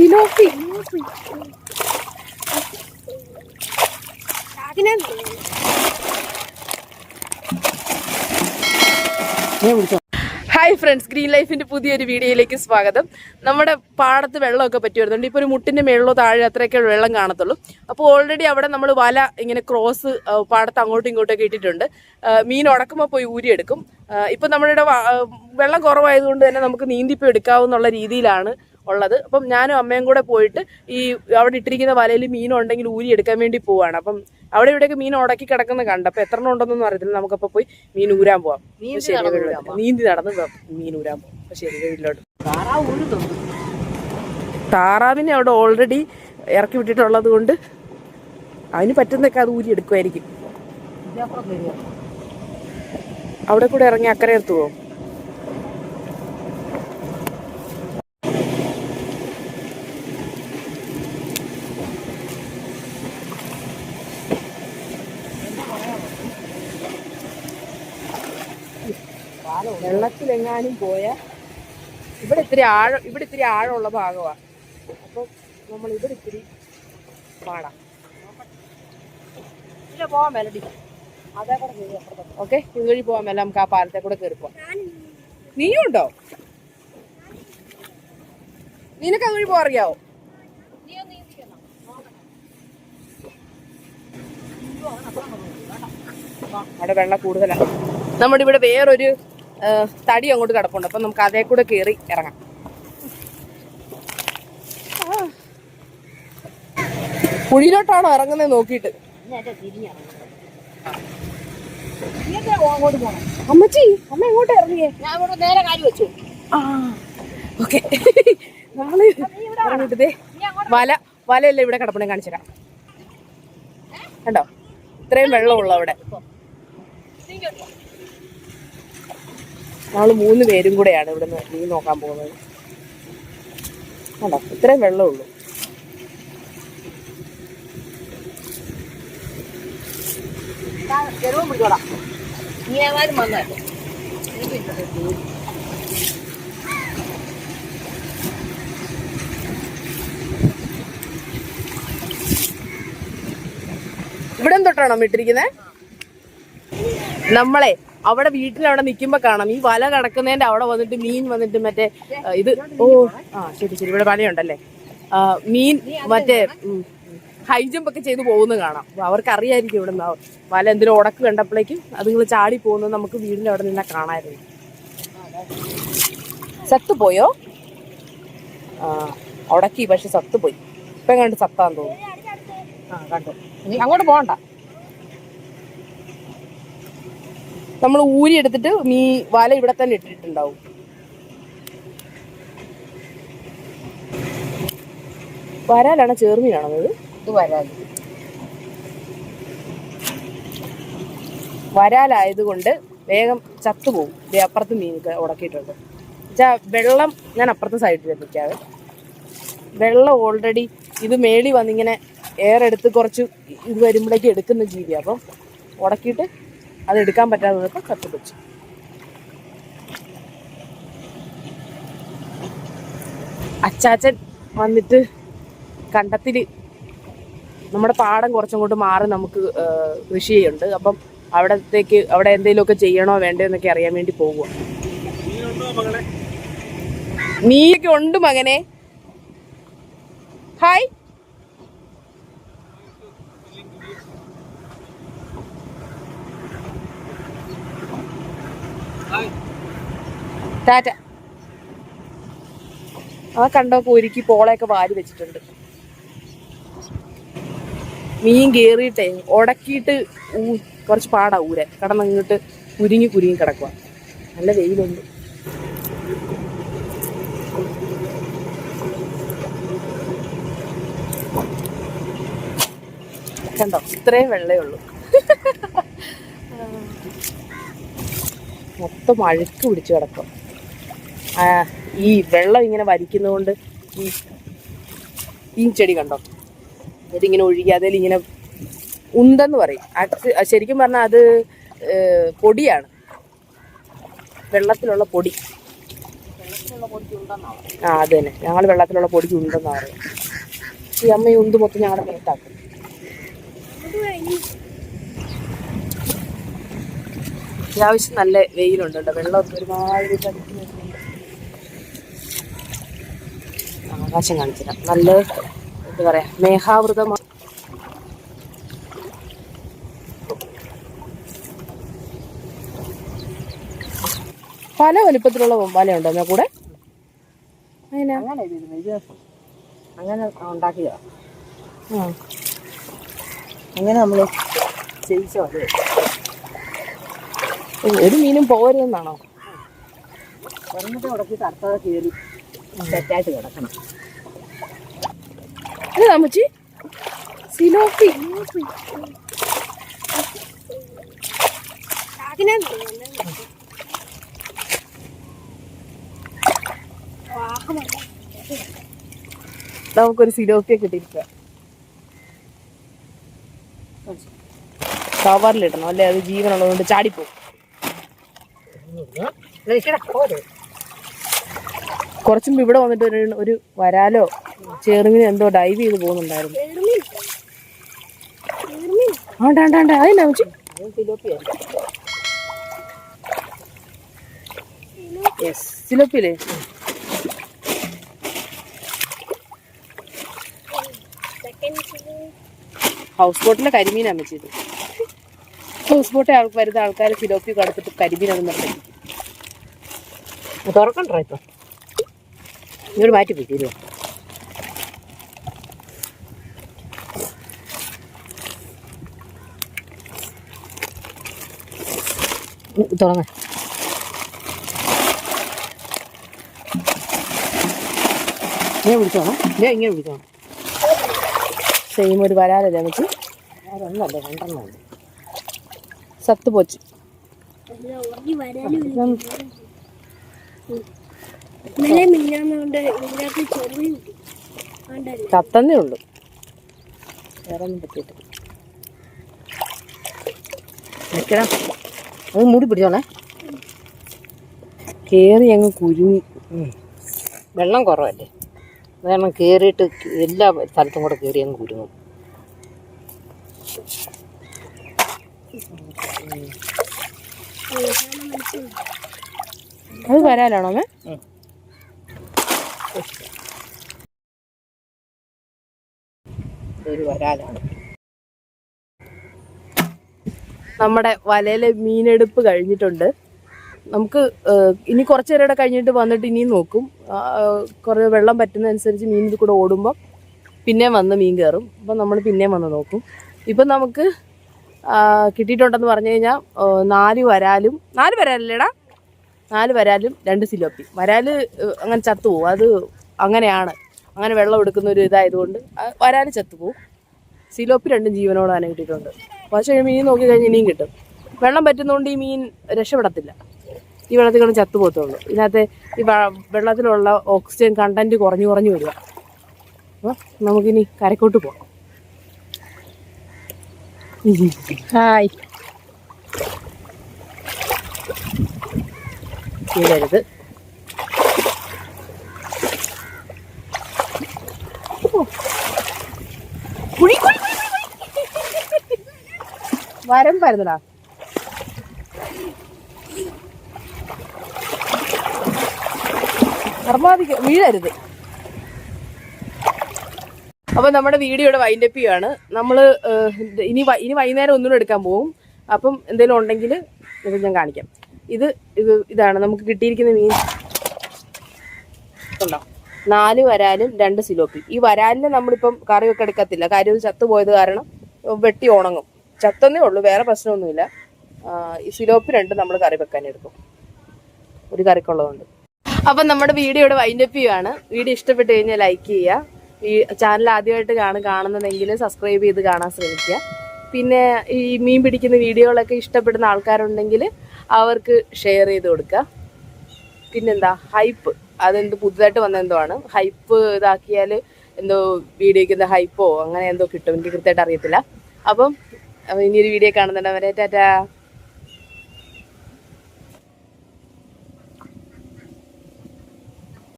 സിലോപ്പി hi friends green ലൈഫിന്റെ പുതിയൊരു വീഡിയോയിലേക്ക് സ്വാഗതം. നമ്മുടെ പാടത്ത് വെള്ളമൊക്കെ പറ്റി വരുന്നുണ്ട് ഒരു മുട്ടിന്റെ മേളിലോ താഴെ അത്രയൊക്കെ വെള്ളം കാണത്തുള്ളൂ. അപ്പോൾ ഓൾറെഡി അവിടെ നമ്മൾ വല ഇങ്ങനെ ക്രോസ് പാടത്ത് അങ്ങോട്ടും ഇങ്ങോട്ടൊക്കെ ഇട്ടിട്ടുണ്ട്. മീൻ ഉടക്കുമ്പോൾ പോയി ഊരിയെടുക്കും. ഇപ്പം ആ, വെള്ളം കുറവായതുകൊണ്ട് തന്നെ നമുക്ക് നീന്തിപ്പോ എടുക്കാവുന്നുള്ള രീതിയിലാണ് ഉള്ളത്. അപ്പം ഞാനും അമ്മയും കൂടെ പോയിട്ട് ഈ അവിടെ ഇട്ടിരിക്കുന്ന വലയിൽ മീനുണ്ടെങ്കിൽ ഊരി എടുക്കാൻ വേണ്ടി പോവാണ്. അപ്പം അവിടെ ഇവിടെയൊക്കെ മീൻ ഉടക്കി കിടക്കുന്ന കണ്ട്. അപ്പം എത്ര ഉണ്ടെന്നൊന്നും അറിയത്തില്ല. നമുക്കപ്പോൾ പോയി മീൻ ഊരാൻ പോവാം. നീന്തി നടന്ന് മീൻ ഊരാൻ പോവാം. ശരി വീട്ടിലോട്ട്. താറാവിനെ അവിടെ ഓൾറെഡി ഇറക്കി വിട്ടിട്ടുള്ളത് കൊണ്ട് അതിന് പറ്റുന്നൊക്കെ അത് ഊരി എടുക്കുമായിരിക്കും അവിടെ കൂടെ ഇറങ്ങി അക്കരെ എടുത്തു വെള്ളത്തിലെങ്ങാനും പോയ ഇവിടെ ഇത്തിരി ആഴം ഇവിടെ ഇത്തിരി ആഴമുള്ള ഭാഗമാണ് അപ്പം നമ്മൾ ഇവിടെ ഇത്തിരി പാടാം. ഇല്ല പോവാൻ മേലടി. അതേ കൂടെ ഓക്കെ? ഇതുവഴി പോവാൻ മേല നമുക്ക് ആ പാലത്തെ കൂടെ കയറി പോവാം. ഉണ്ടോ? നിനക്ക് അതുവഴി പോകാൻ അറിയാവോ? അവിടെ വെള്ളം കൂടുതലാണ് നമ്മുടെ ഇവിടെ വേറൊരു തടി അങ്ങോട്ട് കിടപ്പുണ്ട്. അപ്പൊ നമുക്ക് അതേ കൂടെ കയറി ഇറങ്ങാം. കുഴിയിലോട്ടാണോ ഇറങ്ങുന്നത് നോക്കിയിട്ട്? അമ്മച്ചി അമ്മ എങ്ങോട്ട് ഇറങ്ങിയേ? ഞാൻ ഇവിടെ നേരെ കാര്യം വെച്ചു. ആ ഓക്കെ. നമ്മൾ ഇറങ്ങിട്ടേ വല വലയല്ലേ ഇവിടെ കിടപ്പണേ കാണിച്ചു തരാം കണ്ടോ? ഇത്രയും വെള്ളമുള്ള അവിടെ. നമ്മൾ മൂന്ന് പേരും കൂടെയാണ് ഇവിടുന്ന് മീൻ നോക്കാൻ പോകുന്നത്. കണ്ടോ? ഇത്രയും വെള്ളമുള്ളൂ ചെറുപ്പം പിടിച്ചോളാം. നീ ഏതായാലും വന്നല്ലോ ഇവിടെ തൊട്ടാണോ ഇട്ടിരിക്കുന്നത് നമ്മളെ അവിടെ വീട്ടിൽ അവിടെ നിൽക്കുമ്പോ കാണാം. ഈ വല കടക്കുന്നതിന്റെ അവിടെ വന്നിട്ട് മീൻ വന്നിട്ട് മറ്റേ ഇത് ഓ ആ ശരി ശരി ഇവിടെ വലയുണ്ടല്ലേ? മീൻ മറ്റേ ഹൈ ജമ്പ് ഒക്കെ ചെയ്ത് പോകുന്നത് കാണാം. അവർക്ക് അറിയായിരിക്കും ഇവിടെ നിന്ന് വല എന്തിനും ഉടക്ക് കണ്ടപ്പോഴേക്കും അതുങ്ങൾ ചാടി പോകുന്നത് നമുക്ക് വീടിന്റെ അവിടെ നിന്നെ കാണാമായിരുന്നു. സത്ത് പോയോ? ആ ഉടക്കി പക്ഷെ സത്ത് പോയി. ഇപ്പൊ കണ്ട് സത്താന്ന് തോന്നുന്നു. ആ കണ്ടു. അങ്ങോട്ട് പോകണ്ട. നമ്മൾ ഊരി എടുത്തിട്ട് മീ വല ഇവിടെ തന്നെ ഇട്ടിട്ടുണ്ടാവും. വരാലാണ് ചേർമീനാണോ അത് ഇത് വരാലായത് വരാലായതുകൊണ്ട് വേഗം ചത്തുപോകും. അപ്പുറത്ത് മീൻ ഉടക്കിയിട്ടുണ്ട്. വെച്ചാൽ വെള്ളം ഞാൻ അപ്പുറത്തെ സൈഡിൽ എത്തിക്കാതെ വെള്ളം ഓൾറെഡി ഇത് മേളി വന്നിങ്ങനെ എയർ എടുത്ത് കുറച്ച് ഇത് വരുമ്പോഴേക്ക് എടുക്കുന്ന ജീവിയാണ് അപ്പം ഉടക്കിയിട്ട് അത് എടുക്കാൻ പറ്റാതെ വന്നപ്പോൾ വെച്ചു. അച്ചാച്ചൻ വന്നിട്ട് കണ്ടത്തിൽ നമ്മുടെ പാടം കുറച്ചങ്ങോട്ട് മാറി നമുക്ക് കൃഷി ചെയ്യുന്നുണ്ട്. അപ്പം അവിടത്തേക്ക് അവിടെ എന്തെങ്കിലുമൊക്കെ ചെയ്യണോ വേണ്ടോ എന്നൊക്കെ അറിയാൻ വേണ്ടി പോകുക നീയൊക്കെ ഉണ്ട് മകനെ. ഹായ്. ടാറ്റ ആ കണ്ടോ ഒരുക്കി പോളയൊക്കെ വാരി വെച്ചിട്ടുണ്ട്. മീൻ കേറിയിട്ടേ ഉടക്കിയിട്ട് ഊ കുറച്ച് പാടാ ഊരാൻ. കടന്ന് ഇങ്ങോട്ട് കുരുങ്ങി കുരുങ്ങി കിടക്കുക നല്ല വെയിലുണ്ട്. കണ്ടോ ഇത്രയും വെള്ളേ ഉള്ളൂ. മൊത്തം അഴുക്ക് പിടിച്ച് കിടക്കും ഈ വെള്ളം ഇങ്ങനെ വരിക്കുന്നതുകൊണ്ട് ഈ ഈ ചെടി കണ്ടോ? ഇതിങ്ങനെ ഒഴുകി അതിൽ ഇങ്ങനെ ഉണ്ടെന്ന് പറയും. ശരിക്കും പറഞ്ഞാൽ അത് പൊടിയാണ്. വെള്ളത്തിലുള്ള പൊടി. ആ അത് തന്നെ. ഞങ്ങൾ വെള്ളത്തിലുള്ള പൊടിക്ക് ഉണ്ടെന്ന് പറയും ഈ അമ്മ ഉന്ത് മൊത്തം ഞങ്ങളുടെ പുറത്താക്കും. അത്യാവശ്യം നല്ല വെയിലുണ്ട് കേട്ടോ. വെള്ളം ഒരുമാതിരി തടുത്ത് വരുന്നുണ്ട്. ആകാശം കാണിച്ചില്ല നല്ല എന്താ പറയാ മേഘാവൃതമാണ് പല വലിപ്പത്തിലുള്ള വലയുണ്ടോ എന്നാ കൂടെ? അങ്ങനെ ഇത് അങ്ങനെ നമ്മൾ ചെയ്യിച്ചോ അത് ഒരു മീനും പോരുതെന്നാണോ ഒരെണ്ണത്തെ ഉടക്കി തറുത്തത് കയറി സെറ്റായിട്ട് കിടക്കണം. ഇത് അമ്മച്ചി സിലോപ്പി നമുക്കൊരു സിലോപ്പിയെ കിട്ടിയിരിക്കുക. കവറിലിടണം അല്ലേ? അത് ജീവനുള്ളതുകൊണ്ട് ചാടിപ്പോവും കുറച്ചും ഇവിടെ വന്നിട്ട് ഒരു ഒരു വരാലോ? ചെറുമീൻ എന്തോ ഡൈവ് ചെയ്ത് പോകുന്നുണ്ടായിരുന്നു. ആണ്ട ആണ്ട ആണ്ട. അതിനാ അമ്മച്ചി യെസ് സിലോപ്പിയില്ലേ? ഹൗസ് ബോട്ടിലെ കരിമീനാ ഇത്. ഹൗസ് ബോട്ടെ ആൾ വരുന്ന ആൾക്കാർ സിലോപ്പി കടത്തിട്ട് കരിമീനാണെന്ന് പറഞ്ഞു തുറക്കണ്ടോ ഇപ്പൊ? ഇങ്ങോട്ട് മാറ്റി പോയി തുറന്ന്. ഇങ്ങനെ വിളിച്ചോണം ഞാൻ ഇങ്ങനെ വിളിച്ചോണം സെയിം ഒരു വരാതെ അമ്മച്ചി വേറൊന്നല്ല രണ്ടെണ്ണം ഉണ്ട്. സത്ത് പോച്ച്. ഇന്നലെ മിന്നാന്നുകൊണ്ട് ഇതിനകത്ത് ചെറിയ ഉണ്ടല്ലോ ചത്തന്നേ ഉള്ളു. വേറെ ഒന്നും പറ്റിയിട്ട് നിൽക്കണം അത് മൂടി പിടിച്ചോണേ. കേറി അങ്ങ് കുരുങ്ങി. വെള്ളം കുറവല്ലേ? കാരണം കയറിയിട്ട് എല്ലാ സ്ഥലത്തും കൂടെ കയറി അങ്ങ് കുരുങ്ങും. അത് വരാലാണോ അമ്മേ? ഒരു വരാലാണ്. നമ്മുടെ വലയിലെ മീനെടുപ്പ് കഴിഞ്ഞിട്ടുണ്ട്. നമുക്ക് ഇനി കുറച്ച് നേരം കഴിഞ്ഞിട്ട് വന്നിട്ട് ഇനിയും നോക്കും. കുറേ വെള്ളം പറ്റുന്നതനുസരിച്ച് മീൻ ഇത് കൂടെ ഓടുമ്പോൾ പിന്നെയും വന്ന് മീൻ കയറും. അപ്പം നമ്മൾ പിന്നെയും വന്ന് നോക്കും. ഇപ്പം നമുക്ക് കിട്ടിയിട്ടുണ്ടെന്ന് പറഞ്ഞു കഴിഞ്ഞാൽ നാല് വരാലും നാല് വരാലല്ലേടാ? നാല് വരാലും രണ്ട് സിലോപ്പി. ഏഹ്, അങ്ങനെ ചത്തുപോകും. അത് അങ്ങനെയാണ്. അങ്ങനെ വെള്ളം എടുക്കുന്ന ഒരു ഇതായതുകൊണ്ട് വരാൽ ചത്തുപോകും. സിലോപ്പി രണ്ടും ജീവനോട് തന്നെ കിട്ടിയിട്ടുണ്ട്. പക്ഷേ മീൻ നോക്കി കഴിഞ്ഞാൽ ഇനിയും കിട്ടും. വെള്ളം പറ്റുന്നതുകൊണ്ട് ഈ മീൻ രക്ഷപ്പെടത്തില്ല. ഈ വെള്ളത്തിൽ കൊണ്ട് ചത്തുപോകത്തുള്ളൂ. ഇതിനകത്ത് ഈ വെള്ളത്തിലുള്ള ഓക്സിജൻ കണ്ടന്റ് കുറഞ്ഞു കുറഞ്ഞു വരിക. അപ്പോൾ നമുക്കിനി കരക്കോട്ട് പോകാം. ഹായ്. ചെയ്യരുത്. കുഴി കുഴി കുഴി, കുഴി. വരം പരുന്നടാ. നിർമ്മാതിക്ക വീഴരുത്. അപ്പൊ നമ്മുടെ വീഡിയോ വീഡിയോയുടെ വൈൻഡപ്പ് ചെയ്യുകയാണ് നമ്മൾ ഇനി ഇനി വൈകുന്നേരം ഒന്നുകൂടെ എടുക്കാൻ പോകും അപ്പം എന്തെങ്കിലും ഉണ്ടെങ്കിൽ ഞാൻ കാണിക്കാം. ഇത് ഇത് ഇതാണ് നമുക്ക് കിട്ടിയിരിക്കുന്ന മീൻ. ഉണ്ടോ? നാല് വരാലും രണ്ട് സിലോപ്പി ഈ വരാലിന് നമ്മളിപ്പം ഒക്കെ എടുക്കത്തില്ല. കാര്യം ചത്തുപോയത് കാരണം വെട്ടി ഉണങ്ങും. ചത്തന്നേ ഉള്ളൂ വേറെ പ്രശ്നമൊന്നുമില്ല. ഈ സിലോപ്പി രണ്ട് നമ്മൾ കറി വെക്കാൻ എടുക്കും. ഒരു കറിക്കുള്ളതുകൊണ്ട്. അപ്പം നമ്മുടെ വീഡിയോ വീഡിയോയുടെ വൈൻഡപ്പ് ചെയ്യുകയാണ് വീഡിയോ ഇഷ്ടപ്പെട്ട് കഴിഞ്ഞാൽ ലൈക്ക് ചെയ്യുക. ഈ ചാനൽ ആദ്യമായിട്ട് കാണും കാണുന്നതെങ്കിൽ സബ്സ്ക്രൈബ് ചെയ്ത് കാണാൻ ശ്രമിക്കുക. പിന്നെ ഈ മീൻ പിടിക്കുന്ന വീഡിയോകളൊക്കെ ഇഷ്ടപ്പെടുന്ന ആൾക്കാരുണ്ടെങ്കിൽ അവർക്ക് ഷെയർ ചെയ്ത് കൊടുക്കുക പിന്നെന്താ? ഹൈപ്പ് അതെന്ത് പുതുതായിട്ട് വന്ന എന്തോ ആണ്. ഹൈപ്പ് ഇതാക്കിയാൽ എന്തോ വീഡിയോയ്ക്ക് എന്താ ഹൈപ്പോ അങ്ങനെ എന്തോ കിട്ടും. എനിക്ക് കൃത്യമായിട്ട് അറിയത്തില്ല. അപ്പം ഇനിയൊരു വീഡിയോ കാണുന്നുണ്ട്. ടാറ്റാ.